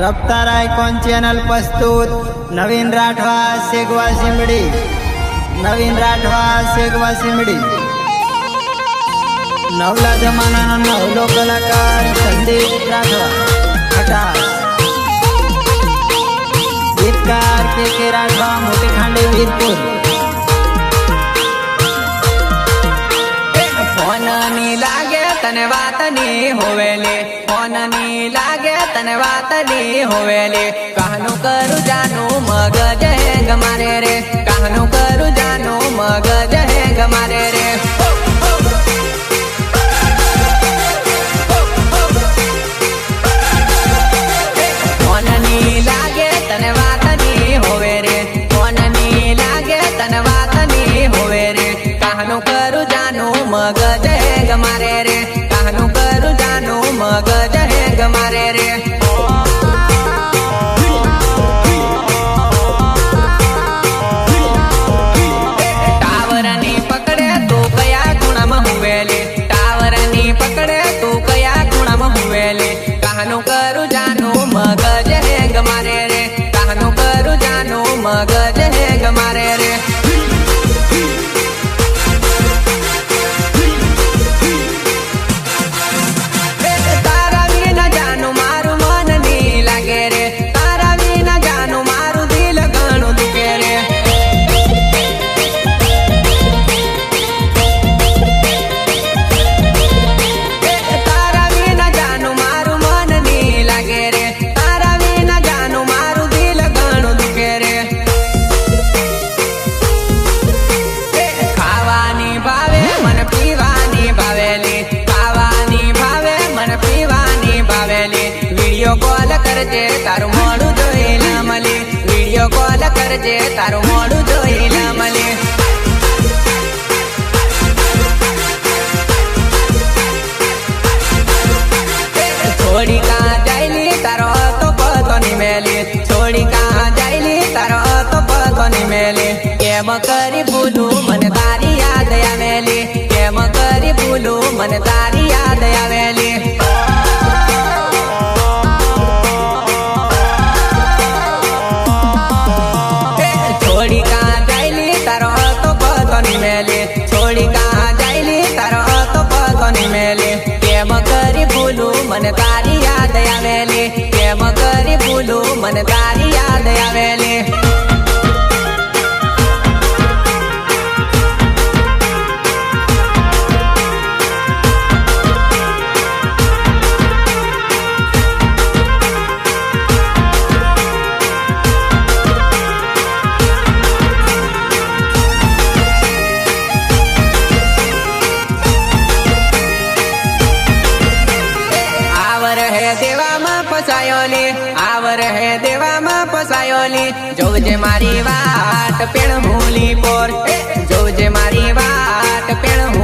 रफ्तार icon channel प्रस्तुत नवीन राठवा सेगवा शिंबडी. नवीन राठवा सेगवा शिंबडी. नवला जमानानो नवलो कलाकार संदीप राठवा. खटास गीतकार के के राठवा मोठे खांडे वीरपूर. તને વાતની હોવેલી. ફોનની લાગે તને વાતની હોવેલી. કાહનું કરું જાનું મગજ હે ગમારે રે. કાહનું કરું જાનું મગજ હે ગમારે જાનું કરજે, તારું મોડું જોઈ લમલી વીડિયો કોલ કરજે, તારું મોડું જોઈ મલે. છોડી કા જાયલી, તારો તો પતો ની મેલી. છોડી કાં જાયલી, તારો તો પતો ની મેલી. કેમ કરી ભૂલું, મને તારી યાદ આવેલી. કેમ કરી ભૂલું, મને તારી યાદ આવેલી. મને તારી યાદ આવેલી. કેમ કરી ભૂલું મને તારી યાદ આવેલી. ફસાયોલી. જોજે મારી વાત પેણ ભૂલી પોર. જોજે મારી વાત પેણ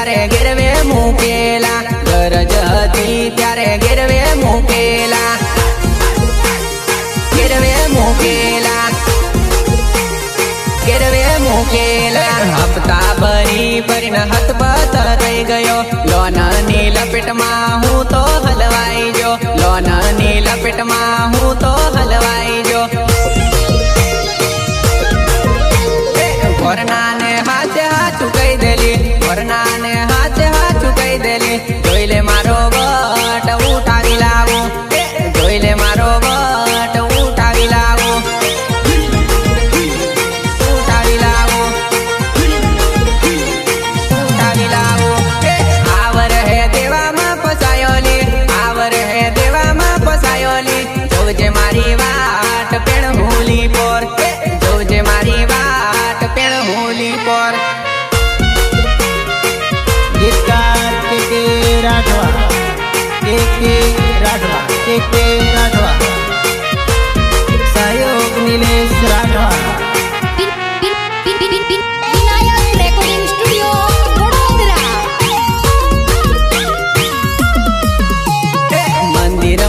ત્યારે ગેરવે મૂકેલા. ગરજ હતી ત્યારે ગેરવે મૂકેલા. ગેરવે મૂકેલા. ગેરવે મૂકેલા. હપ્તા ભરી ભરીને હતબત થઈ ગયો. લોનની લપેટમાં હું તો હલવાઈ જો લોનની લપેટમાં હું તો હલવાઈ જો વરનાને હાથે હાચું કહી દેલી. વરનાને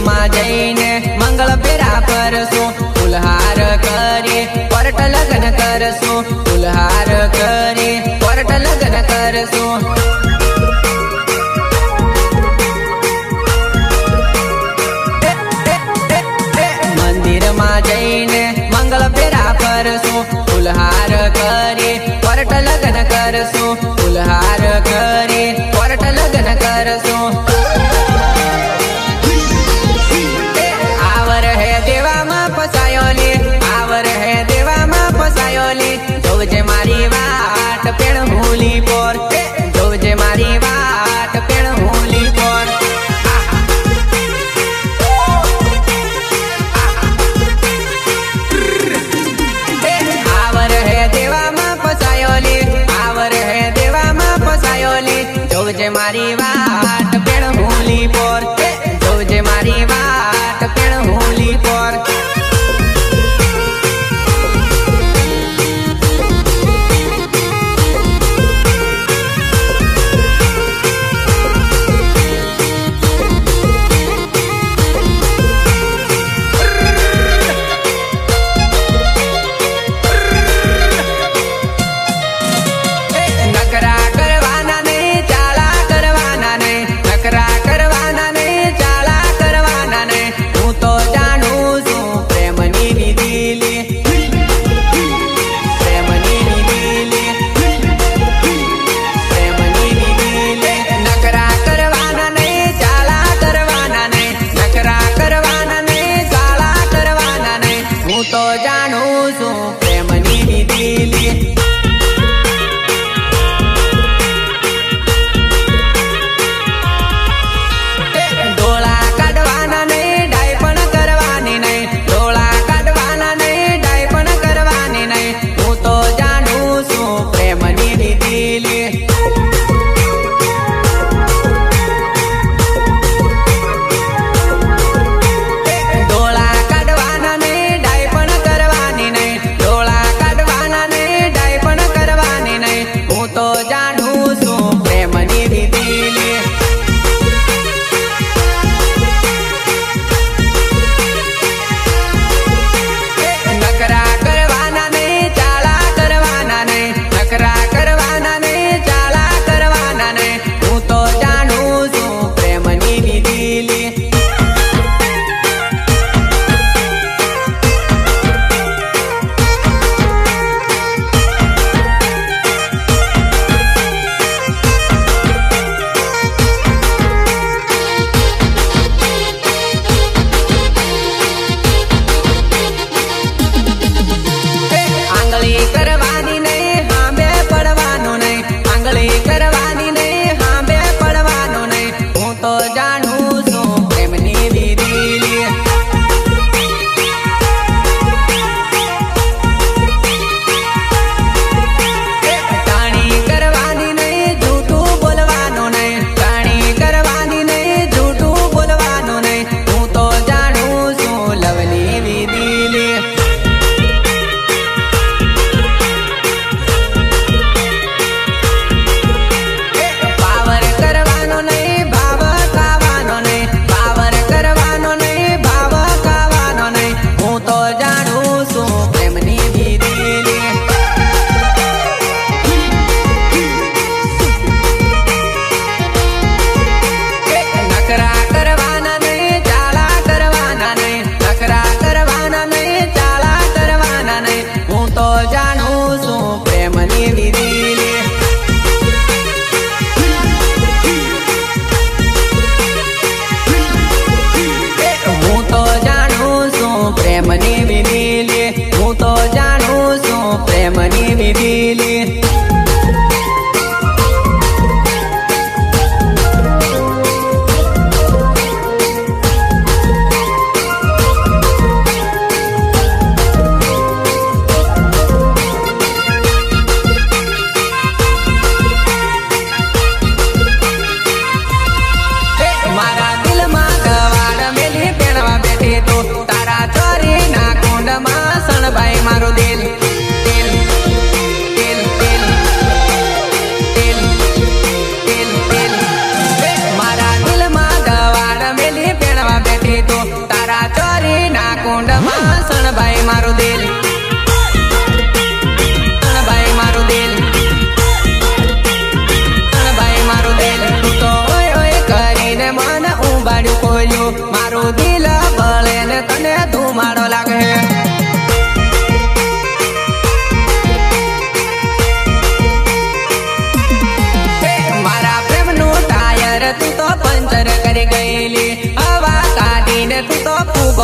માં જઈને મંગળ ફેરા કરશું, ફૂલહાર કરી પરટ લગ્ન કરશું, ફૂલહાર કરી પરટ લગ્ન કરશું. જઈને મંગળ ફેરા કરશું, ફૂલહાર પરટ લગ્ન કરશું, ફૂલહાર કરી પરટ લગ્ન કરશું.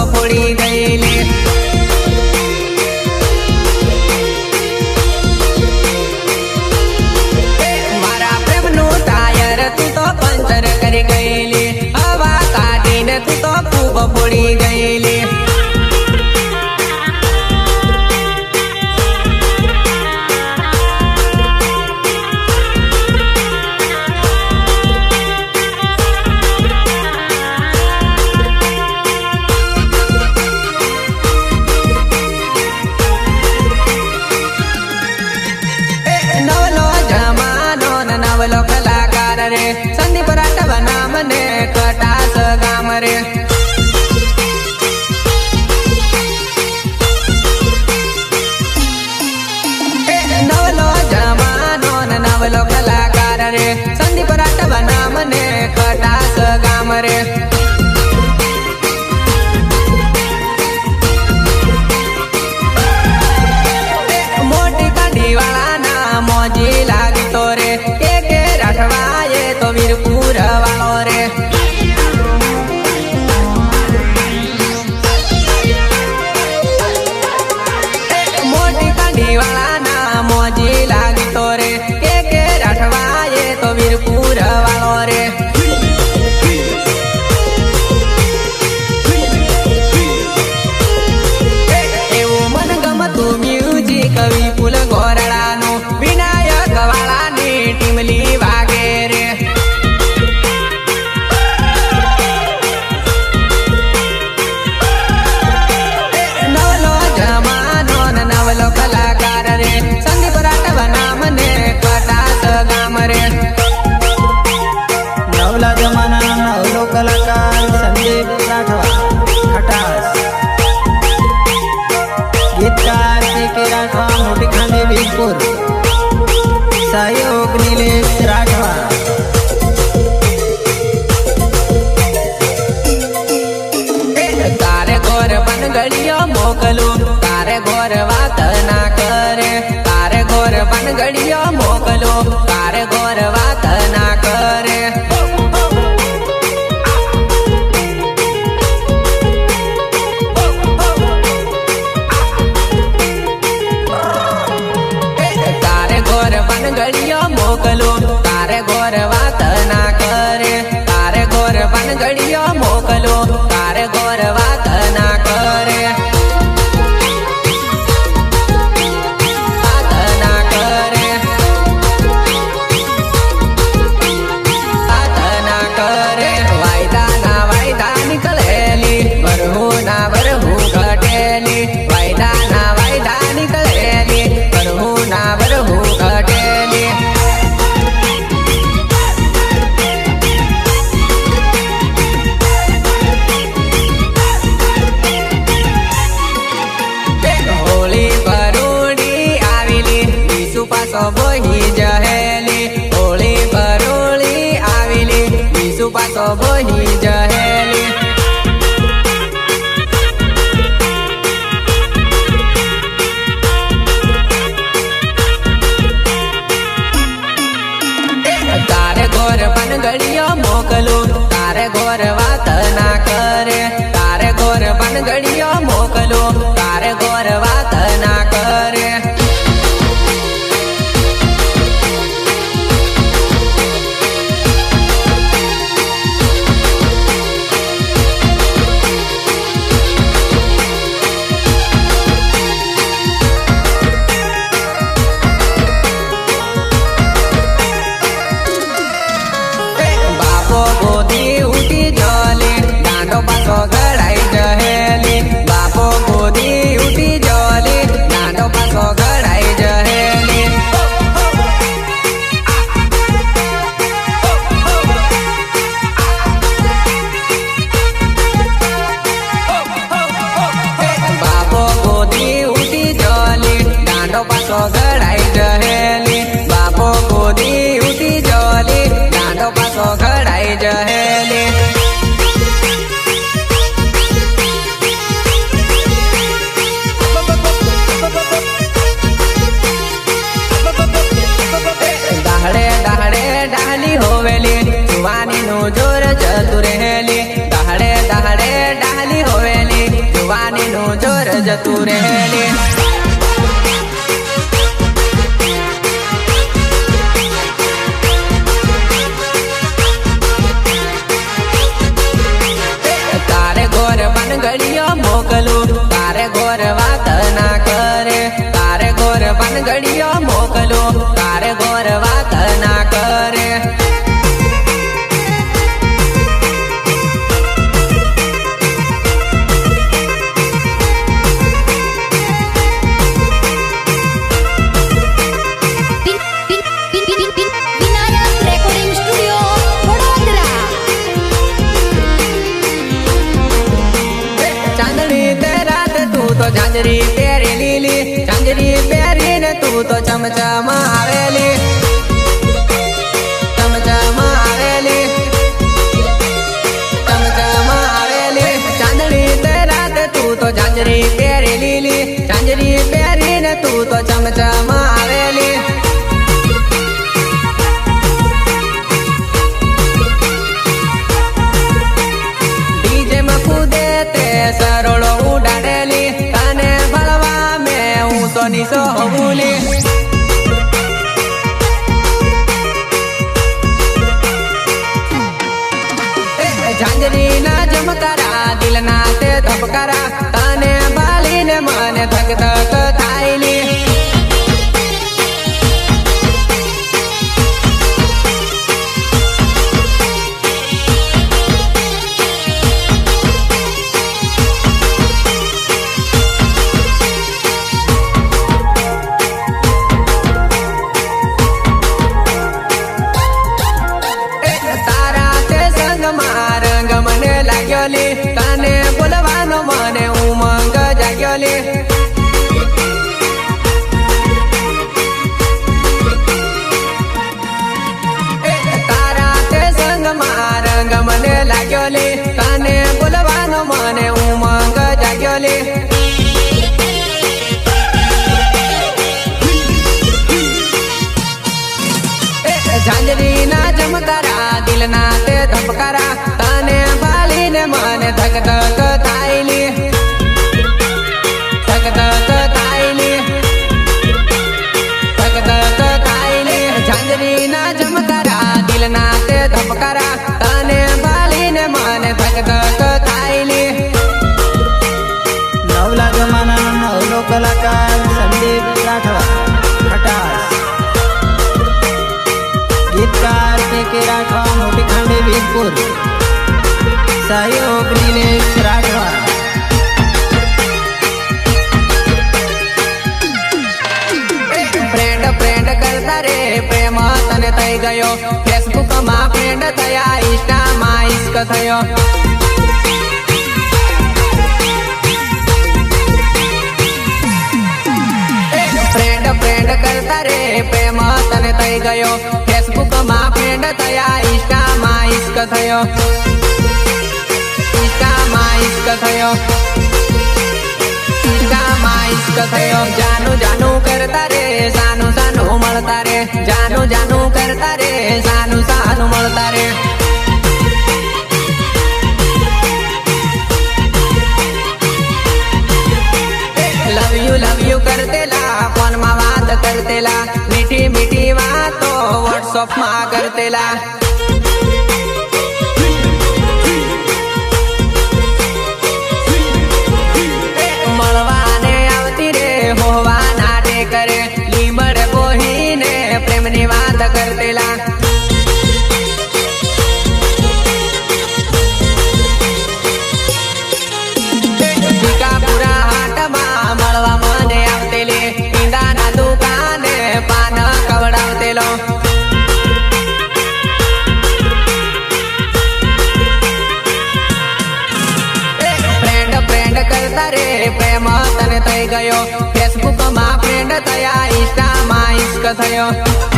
પડી ગયેલી તો પંચર કરી ગયેલી. હવા કાઢીને તું તો ખૂબ પડી ગઈ por તો જાંજરી પહેરી લીલી જાંજરી પહેરીને તું તો ચમચમાં આવે. pra caralho. ઠાકોર સહયોગ નિલેશ રાઠવા ફ્રેન્ડ ફ્રેન્ડ કરતા રે, પ્રેમ તને થઈ ગયો. ફેસબુકમાં ફ્રેન્ડ થયા ઇન્સ્ટા માં ઇશ્ક થયો. ફ્રેન્ડ ફ્રેન્ડ કરતા રે, પ્રેમ તને થઈ ગયો. ફેસબુકમાં ફ્રેન્ડ થયા इश्क थयो સીતામાં ઇશ્ક થયો સીતામાં ઇશ્ક કરતા રે સાનુ સાનુ મળતા રે જાનુ જાનુ કરતા રે સાનુ સાનુ મળતા રે લવ યુ કરતેલા ફોનમાં વાત કરતેલા મીઠી મીઠી વાતો વોટ્સઅપમાં કરતેલા 太阳。